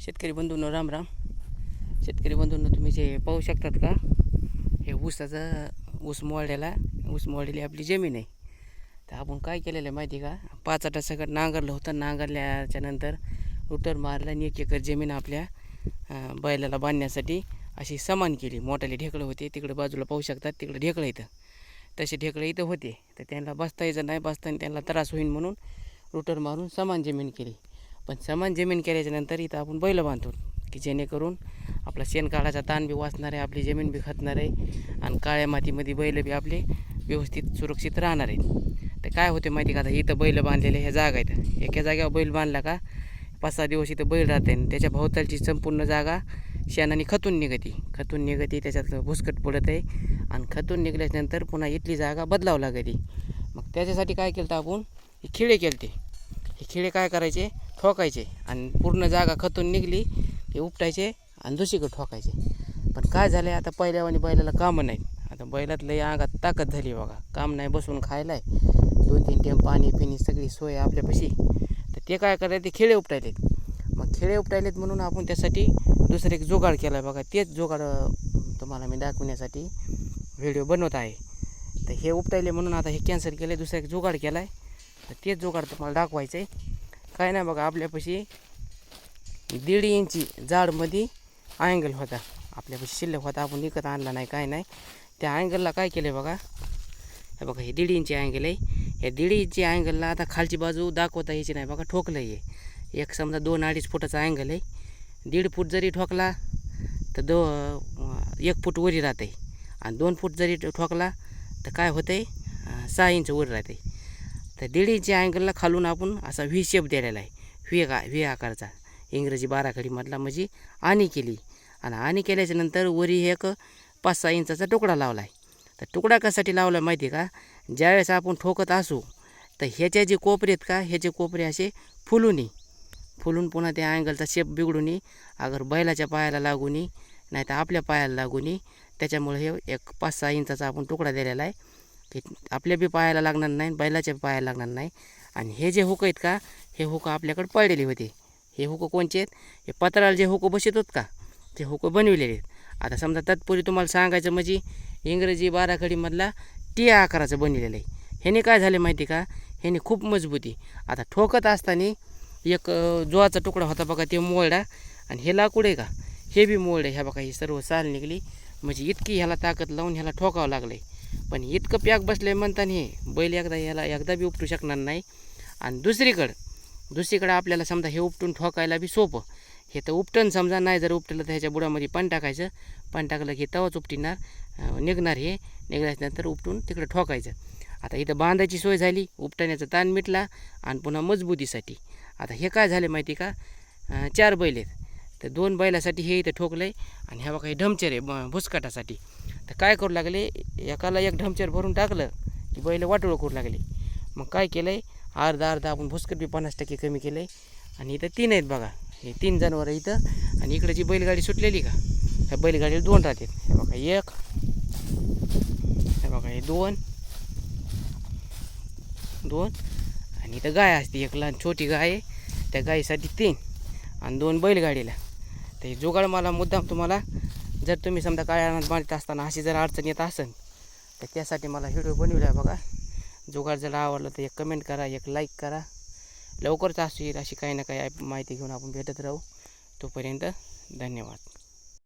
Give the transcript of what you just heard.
शेतकरी बंधूंनो राम राम. शेतकरी बंधूंनो तुम्ही जे पाहू शकतात का हे ऊसाचं ऊस मोडलेला ऊस मोडलेली आपली जमीन आहे. तर आपण काय केलेलं आहे माहिती आहे का? पाच आठ सगळं नांगरलं होतं. नांगरल्याच्या नंतर रुटर मारलं आणि एक एकर जमीन आपल्या बैलाला बांधण्यासाठी अशी समान केली. मोठाले ढेकळं होते. तिकडे बाजूला पाहू शकतात. तिकडे ढेकळं इथं. तसे ढेकळं इथं होते. तर त्यांना बसता यायचं नाही. बसताना त्यांना त्रास होईल म्हणून रुटर मारून समान जमीन केली. पण समान जमीन केल्याच्यानंतर इथं आपण बैल बांधतो की जेणेकरून आपला शेणकाळाचा ताण बी वाचणार आहे आपली जमीन बी खतणार आहे आणि काळ्या मातीमध्ये बैल बी आपले व्यवस्थित सुरक्षित राहणार आहेत. तर काय होते माहिती का आता? इथं बैल बांधलेले ह्या जागा आहेत. एका जागेवर बैल बांधला का पाच सहा दिवस इथं बैल राहते आणि त्याच्या भोवतालची संपूर्ण जागा शेणाने खतून निघती. खतून निघती त्याच्यात भुसकट पडत आहे आणि खतून निघल्याच्यानंतर पुन्हा इथली जागा बदलावं लागते. मग त्याच्यासाठी काय केलं आपण? हे खिळे केलते. हे खिळे काय करायचे? ठोकायचे आणि पूर्ण जागा खतून निघली ते उपटायचे आणि दुसरीकडे ठोकायचे. पण काय झालं आहे आता पहिल्यावानी बैलाला कामं नाहीत. आता बैलात लय अंगात ताकद झाली बघा. काम नाही बसून खायला आहे दोन तीन टेम पाणी पिणी सगळी सोय आपल्यापाशी. तर ते काय करायचे ते खेळे उपटायलेत. मग खेळे उपटायलेत म्हणून आपण त्यासाठी दुसरं एक जुगाड केला आहे बघा. तेच जुगाड तुम्हाला मी दाखवण्यासाठी व्हिडिओ बनवत आहे. तर हे उपटायले म्हणून आता हे कॅन्सल केलं दुसरा एक जुगाड केला आहे तर तेच जुगाड तुम्हाला दाखवायचं आहे काय नाही बघा आपल्यापाशी दीड इंची जाडमध्ये अँगल होता. आपल्यापाशी शिल्लक होता आपण विकत आणला नाही काय नाही. त्या अँगलला काय केलं आहे बघा? हे बघा हे दीड इंची अँगल आहे. हे दीड इंची अँगलला आता खालची बाजू दाखवता यायची नाही बघा ठोकलं आहे एक समजा दोन अडीच फुटाचा अँगल आहे. दीड फूट जरी ठोकला तर दो एक फूट वरी राहते आणि दोन फूट जरी ठोकला तर काय होतं आहे सहा इंच वर राहते तर दीड अँगलला खालून आपण असा व्ही शेप दिलेला आहे. व्ही का व्ही आकारचा. इंग्रजी बाराखडीमधला म्हणजे आणी केली. आणि आणी केल्याच्यानंतर वरी एक पाच सहा इंचाचा तुकडा लावला आहे. तर तुकडा कशासाठी लावला माहिती आहे का? ज्यावेळेस आपण ठोकत असू तर ह्याचे जे कोपरे आहेत का ह्याचे कोपरे असे फुलून ये. फुलून पुन्हा त्या अँगलचा शेप बिघडून नये अगर बैलाच्या पायाला लागून नाही तर आपल्या पायाला लागून ये. त्याच्यामुळे हे एक पाच सहा इंचाचा आपण तुकडा दिलेला आहे. ते आपल्या बी पायाला लागणार नाही बैलाच्या पायाला लागणार नाही. आणि हे जे हुकं आहेत का हे हुकं आपल्याकडे पडलेले होते. हे हुकं कोणचे आहेत? हे पत्राला जे हुकं बसत होत का ते हुकं बनविलेले आहेत. आता समजा तत्पूर्वी तुम्हाला सांगायचं म्हणजे इंग्रजी बाराखडीमधला टी आकाराचं बनलेलं आहे. ह्याने काय झालं माहिती का? ह्याने खूप मजबूती. आता ठोकत असताना एक जोआचा तुकडा होता बघा ते मोळडा आणि हे लाकूड आहे का? हे बी मोळडं ह्या बघा ही सर्व साल निघली. म्हणजे इतकी ह्याला ताकद लावून ह्याला ठोकावं लागलं आहे पण इतकं प्याक बसलं आहे म्हणताना हे. बैल एकदा ह्याला एकदा बी उपटू शकणार नाही. आणि दुसरीकडं दुसरीकडं आपल्याला समजा हे उपटून ठोकायला बी सोपं. हे तर उपटन समजा नाही जर उपटलं तर ह्याच्या बुडामध्ये पण टाकायचं. पण टाकलं की तवाच उपटिणार निघणार हे. निघल्याच्यानंतर उपटून तिकडं ठोकायचं. आता इथं बांधायची सोय झाली उपटण्याचा ताण मिटला आणि पुन्हा मजबूतीसाठी. आता हे काय झालं माहिती का? चार बैल आहेत. तर दोन बैलासाठी हे इथं ठोकलं आहे आणि ह्या बघा हे ढमचर आहे भुसकाटासाठी. तर काय करू लागले? एकाला एक ढमचर भरून टाकलं की बैल वाटोळं करू लागले. मग काय केलं आहे अर्धा अर्धा आपण भुसकट बी पन्नास टक्के कमी केलं आहे आणि इथं तीन आहेत बघा. हे तीन जनावरं इथं. आणि इकडे जी बैलगाडी सुटलेली का? ह्या बैलगाडीला दोन राहतात. हे बघा एक. हे बघा हे दोन. दोन. आणि इथं गाय असते एक लहान छोटी गाय आहे. त्या गायीसाठी तीन. आणि दोन बैलगाडीला. तर हे जुगाड मला मुद्दाम तुम्हाला जर तुम्ही समजा काळ्या रानात बांधत असताना अशी जर अडचण येत असेल तर त्यासाठी मला व्हिडिओ बनवला आहे बघा. जुगाड जर आवडलं तर एक कमेंट करा एक लाईक करा. लवकरच असू येईल अशी काही ना काही माहिती घेऊन आपण भेटत राहू. तोपर्यंत धन्यवाद.